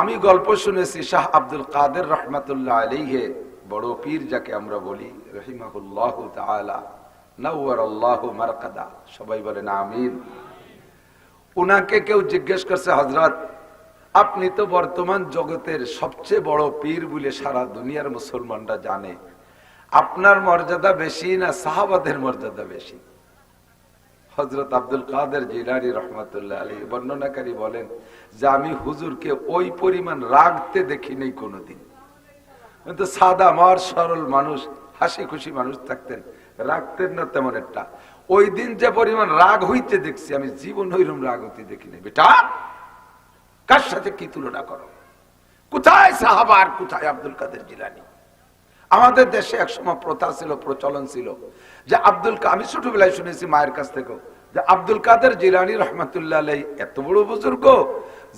আমি গল্প শুনেছি শাহ আব্দুল কাদের রহমাতুল্লাহ আলাইহে, বড় পীর যাকে আমরা বলি, রহিমাহুল্লাহ আল্লাহ মারকাদা। সবাই বলেন আমিন। উনাকে কেউ জিজ্ঞেস করছে হজরত আপনি তো বর্তমান জগতের সবচেয়ে বড় পীর বলে সারা দুনিয়ার মুসলমানরা জানে। আপনার মর্যাদা বেশি না সাহাবাদের মর্যাদা বেশি? হজরত আব্দুল কাদের জিলানি রহমতুল্লাহ আলী বর্ণনাকারী বলেন যে আমি হুজুরকে ওই পরিমাণ রাগতে দেখি নেই কোনোদিন। কিন্তু সাদা মার সরল মানুষ, হাসি খুশি মানুষ থাকতেন, রাগতেন না তেমন একটা। ওই দিন যে পরিমাণ রাগ হইতে দেখছি, আমি জীবন হইরম রাগ হইতে দেখি নাই। বেটা, কার সাথে কি তুলনা করো? কোথায় সাহাবা আর কোথায় আব্দুল কাদের জিলানি? আমাদের দেশে একসময় প্রথা ছিল, প্রচলন ছিল যে আব্দুল আমি ছোটবেলায় শুনেছি মায়ের কাছ থেকেও যে আব্দুল কাদের জিলানি রহমতুল্লাহ আলাই এত বড় বুজুর্গ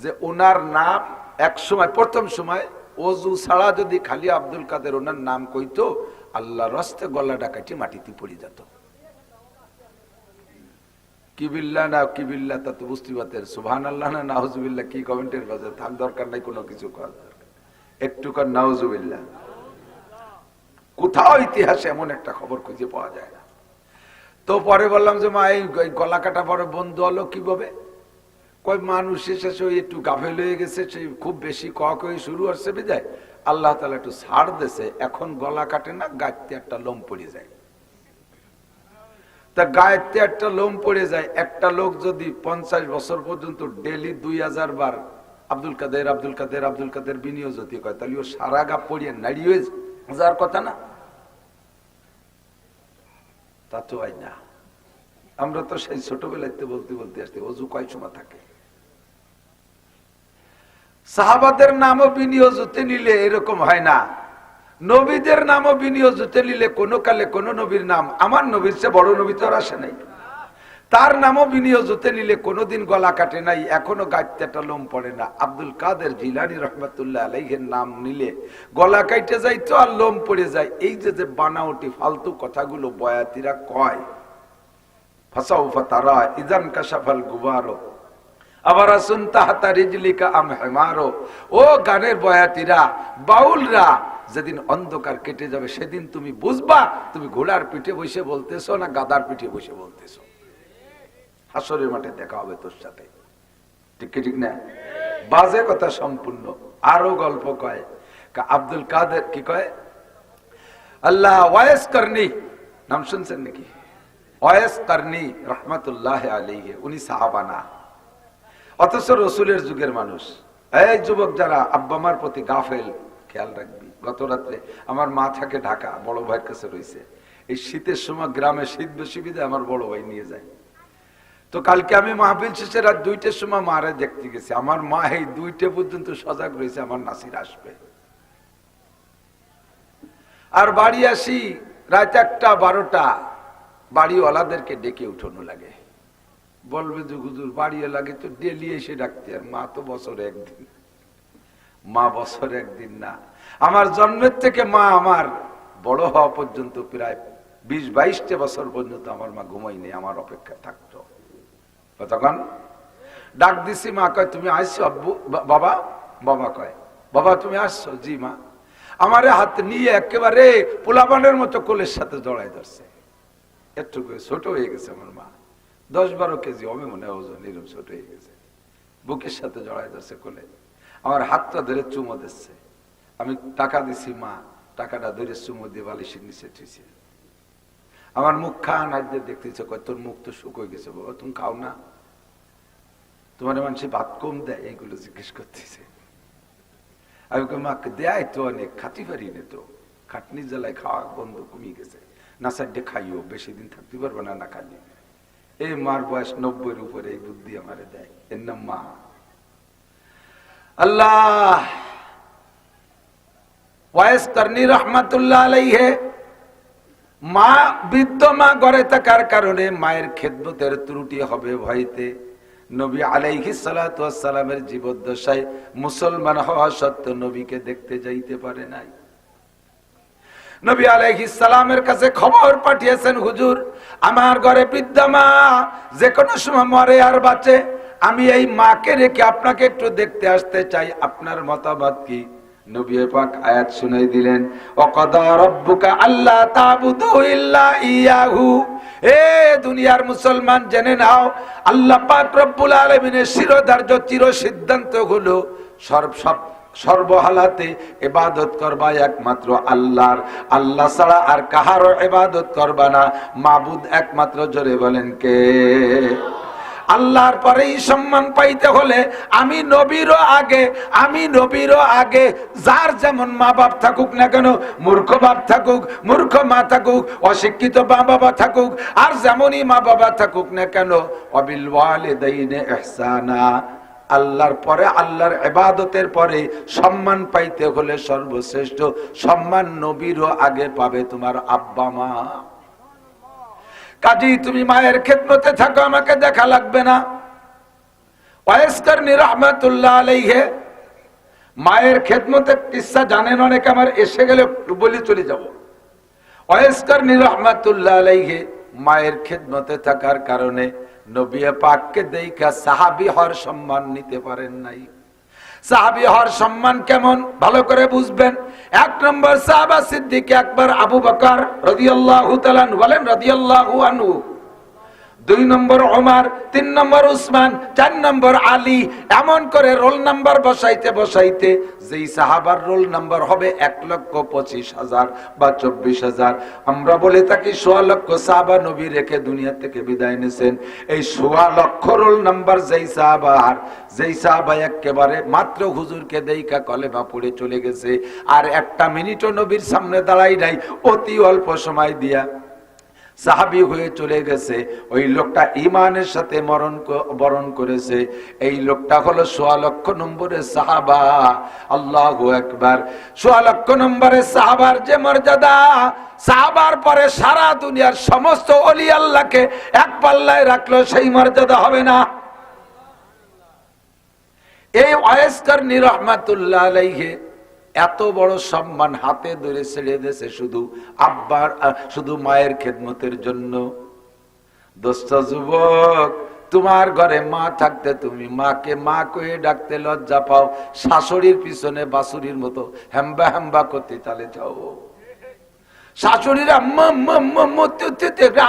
যে ওনার নাম এক সময়, প্রথম সময় অজু ছাড়া যদি খালি আব্দুল কাদের ওনার নাম কইতো আল্লাহ রস্তে গলা ডাকাটি মাটিতে পড়ে যেত। কিবিল্লা না কিবিল্লা তা তো বুঝতে পারতেন। সুবহান আল্লাহ না নাহজুবিল্লাহ কি কমেন্টের বাজে? থাক, দরকার নাই, কোনো কিছু করার একটু কর নাহজুবিল্লাহ কোথাও ইতিহাসে এমন একটা খবর খুঁজে পাওয়া যায় না। তো পরে বললাম যে, মা, এই গলা কাটা পরে বন্ধ হলো কীভাবে? কয়, মানুষ শেষে ওই একটু গাফেল হয়ে গেছে সেই খুব বেশি কক হয়ে শুরু হচ্ছে যায়। আল্লাহ তালা একটু ছাড় দেছে, এখন গলা কাটে না গাইতে একটা লোম পড়ে যায়। তা গায়েতে একটা লোম পড়ে যায়, একটা লোক যদি পঞ্চাশ বছর পর্যন্ত ডেলি দুই হাজার বার আব্দুল কাদের আব্দুল কাদের আব্দুল কাদের বিনিয়োগ যদি কয়, তাহলে ও সারা গা পড়িয়ে নাড়িয়ে যাওয়ার কথা না। তা তো হয় না। আমরা তো সেই ছোটবেলাতে বলতে বলতে আসতে অজু কয় সময় থাকে? সাহাবাদের নামও বিনিয়োজতে নিলে এরকম হয় না। নবীদের নামও বিনিয়োজতে নিলে কোনো কালে কোনো নবীর নাম। আমার নবীর চেয়ে বড় নবী তো আর আসে নাই। তার নামও বিনিয়োজতে নিলে কোনোদিন গলা কাটে নাই, এখনও গাইতেটা লোম পড়ে না। আব্দুল কাদের জিলানি রহমতুল্লাহ আলাইহের নাম নিলে গলা কাটে যায় তো আর লোম পড়ে যায়। এই যে যে বানাওটি ফালতু কথাগুলো বয়াতিরা কয় ফাসাউফা তারা ইজান কাশাফাল গুবারো, আবার আসুন তাহাতা রিজলিকা আম ও গানের বয়াতিরা, বাউলরা, যেদিন অন্ধকার কেটে যাবে, সেদিন তুমি বুঝবা, তুমি ঘোড়ার পিঠে বসে বলতেছো না গাদার পিঠে বসে বলতেছো? হাসরের মাঠে দেখা হবে তোর সাথে। ঠিক ঠিক না? বাজে কথা সম্পূর্ণ। আরও গল্প কয়। আব্দুল কাদের কি কয়? আল্লাহ ওয়াইস করনি। নাম শুনছেন নাকি? রহমতুল্লাহ উনি সাহাবানা অথচ রসুলের যুগের মানুষ। এই যুবক যারা, আব্বা মার প্রতি গাফেল, খেয়াল রাখবি। গত রাত্রে আমার মা থাকে ঢাকা, বড় ভাইয়ের কাছে রয়েছে এই শীতের সময় গ্রামে শীত বেশি আমার বড় ভাই নিয়ে যায়। তো কালকে আমি মাহফিল শেষে রাত দুইটার সময় মারে দেখতে গেছি। আমার মা এই দুইটা পর্যন্ত সজাগ রয়েছে, আমার নাসির আসবে। আর বাড়ি আসি রাত একটা, বারোটা, বাড়িওয়ালাদেরকে ডেকে উঠানো লাগে। বলবে যে, হুজুর বাড়িয়ে লাগে তো ডেলি এসে ডাকতে, আর মা তো বছরে একদিন। মা বছরে একদিন না। আমার জন্মের থেকে মা আমার বড় হওয়া পর্যন্ত প্রায় বিশ বাইশটা বছর পর্যন্ত আমার মা ঘুমাইনি আমার অপেক্ষা থাকতো। তখন ডাক দিছি, মা কয়, তুমি আসছো, আব্বু? বাবা। বাবা কয়, বাবা, তুমি আসছো? জি, মা। আমারে হাত নিয়ে একেবারে পোলাপানের মতো কোলের সাথে জড়াই ধরছে। একটু করে ছোট হয়ে গেছে আমার মা। দশ বারো কেজি হবে মনে ওজন এরকম ছোট হয়ে গেছে। বুকের সাথে জড়াই ধরছে কোলে। আমার হাতটা ধরে চুমো দিচ্ছে। আমি টাকা দিছি, মা, টাকাটা ধরে চুমো দিয়ে বালিশের নিচে ঠুইছে আমার মুখ খান হাত দিয়ে দেখতেছে কয় তোর মুখ তো শুকোয় গেছে বাবা তুমি খাও না। তোমার মানুষের ভাত কম দেয় এইগুলো জিজ্ঞেস করতেছে। আমি কই, মা দেয় তো অনেক খাতি পারি না তো। খাটনি জ্বালায় খাওয়া বন্ধ কমিয়ে গেছে। না সাইডে খাইও বেশি দিন থাকতে পারবে না না খালি এই মার বয়স নব্বইয়ের উপরে এই বুদ্ধি আমারে দেয়। এর নাম মা। আল্লাহ। ওয়াইস করনি রহমাতুল্লাহ আলাইহে। মা বৃদ্ধ মা ঘরে থাকার কারণে মায়ের খেদমতের ত্রুটি হবে ভয়তে। নবী আলাইহি সালামের জীবদ্দশায় মুসলমান হওয়া সত্ত্বেও নবীকে দেখতে যাইতে পারে নাই। নবী আলাইহিস সালামের কাছে খবর পাঠিয়েছেন, হুজুর, আমার ঘরে বৃদ্ধা মা যে কোনো সময় মরে আর বাঁচে। আমি এই মাকে রেখে আপনাকে একটু দেখতে আসতে চাই। আপনার মতামত কি? নবী পাক আয়াত শুনাই দিলেন, অকদা রব্বুকা আল্লাহ তাবুদু ইল্লা ইয়াহু। এ দুনিয়ার মুসলমান, জেনে নাও, আল্লাহ পাক রব্বুল আলামিনের শিরোধার্য চির সিদ্ধান্ত হলো সর্ব সব, সর্বহালাতে এবাদত করবা একমাত্র আল্লাহর। আল্লাহ ছাড়া আর কাহারও এবাদত করবা না। মাবুদ একমাত্র জোরে বলেন কে? আল্লাহর পরেই সম্মান পাইতে হলে আমি নবীরও আগে, আমি নবীরও আগে, যার যেমন মা বাপ থাকুক না কেন, মূর্খ বাপ থাকুক, মূর্খ মা থাকুক, অশিক্ষিত মা বাবা থাকুক, আর যেমনই মা বাবা থাকুক না কেন, অবিল ওয়ালিদাইনে আল্লাহর পরে, আল্লাহর এবাদতের পরে সম্মান পাইতে হলে সর্বশ্রেষ্ঠ সম্মান নবীরও আগে পাবে তোমার আব্বা মা। কাজী, তুমি মায়ের ক্ষেত্রতে থাকো, আমাকে দেখা লাগবে না। ওয়েস্কারনি রহমাতুল্লাহ আলাইহে, মায়ের খেদমতে কিসা জানেন অনেকে, আমার এসে গেলে বলি চলে যাব। ওয়েস্কারনি রহমাতুল্লাহ আলাইহে, মায়ের খেদমতে থাকার কারণে নবিয়া পাককে দেখা সাহাবি হওয়ার সম্মান নিতে পারেন নাই। সাহাবি হওয়ার সম্মান কেমন? ভালো করে বুঝবেন। এক নম্বর সাহাবা সিদ্দিক একবার আবু বকর রাদিয়াল্লাহু তাআলা বলেন, রাদিয়াল্লাহু আনহু। দুই নম্বর ওমার, তিন নম্বর উসমান, চার নম্বর আলী, এমন করে রোল নাম্বার বসাইতে বসাইতে যেই সাহাবার রোল নাম্বার হবে এক লক্ষ পঁচিশ হাজার বা চব্বিশ হাজার। আমরা বলে থাকি, সোয়া লক্ষ সাহাবা নবী রেখে দুনিয়া থেকে বিদায় নিয়েছেন এই সোয়া লক্ষ রোল নাম্বার যেই সাহাবার, যেই সাহাবা একেবারে মাত্র হুজুরকে দেইকা কলেমা পড়ে চলে গেছে। আর একটা মিনিটও নবীর সামনে দাঁড়াই নাই, অতি অল্প সময় দিয়া সাহাবি হয়ে চলে গেছে। ওই লোকটা ইমানের সাথে মরণ বরণ করেছে। এই লোকটা হলো সোয়া লক্ষ নম্বরের সাহাবা। আল্লাহ একবার সোয়া লক্ষ নম্বরের সাহাবার যে মর্যাদা, সাহাবার পরে সারা দুনিয়ার সমস্ত অলি আল্লাহকে এক পাল্লায় রাখল, সেই মর্যাদা হবে না। এই ওয়েস্কার নিরহমাতুল্লাহ আলাইহে এত বড় সম্মান হাতে ধরে ছেড়ে দিয়েছে শুধু আব্বার শুধু মায়ের খেদমতের জন্য। দোস্ত যুবক, তোমার ঘরে মা থাকতে তুমি মাকে মা কয়ে ডাকতে লজ্জা পাও। শাশুড়ির পিছনে বাসুরির মতো হ্যাম্বা হ্যাম্বা করতে তালে যাও। শাশুড়ির আম্মা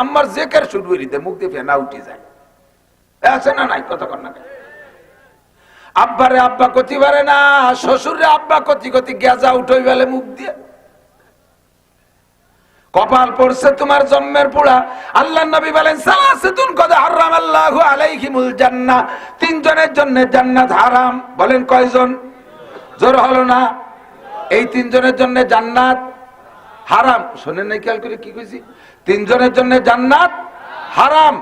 আম্মার জেকের শুরু করিতে মুখ দিয়ে ফেনা উঠে যায়। আছে না নাই? কথা কর না? আব্বারে আব্বা কতি পারে না শ্বশুরে আব্বা কতি কতি গেজা উঠই বেলে মুখ দিয়ে। কপাল পড়ছে তোমার জন্মের পোড়া আল্লাহ নবী বলেন, সালাসাতুন কদ হারাম আল্লাহু আলাইহিমুল জান্নাহ। তিনজনের জন্য জান্নাত হারাম। বলেন কয়জন? জোর হলো না? এই তিনজনের জন্য জান্নাত হারাম। শোনেন নাই খেয়াল করে কি কইছি? তিনজনের জন্য জান্নাত হারাম।